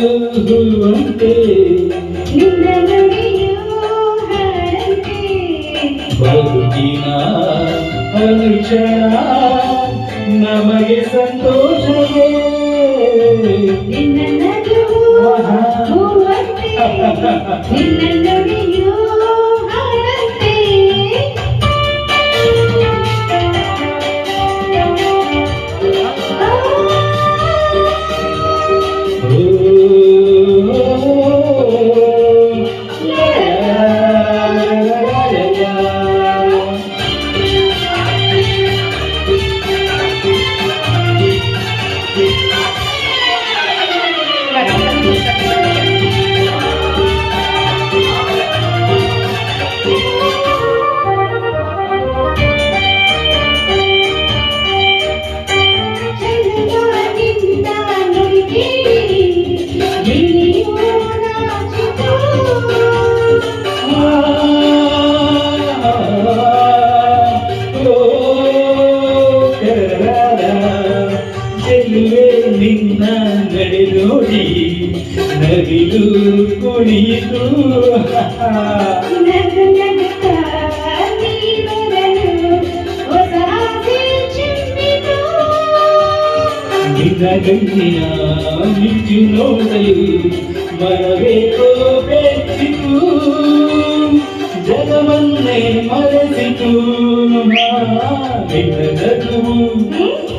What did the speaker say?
ಸೋತು ಹೋದೆನು ನಿನ್ನ ನಗುವು ಅಂತೆ ಬದುಕಿನ ಅನುಕ್ಷಣ ನಮಗೆ ಸಂತೋಷವೇ ನಿನ್ನ ಚೆಲುವೆ ನಿನ್ನ ನಡೆ ನೋಡಿ ನವಿಲು ಕುಣಿತು ನಿನ್ನ ನಿಜು ನೋಡಲು ಮನವೇಕೋ ಬೆಚ್ಚಿತು ಜಗವನ್ನೇ ಮರೆಸಿತು ನಿನ್ನ ನಗುವು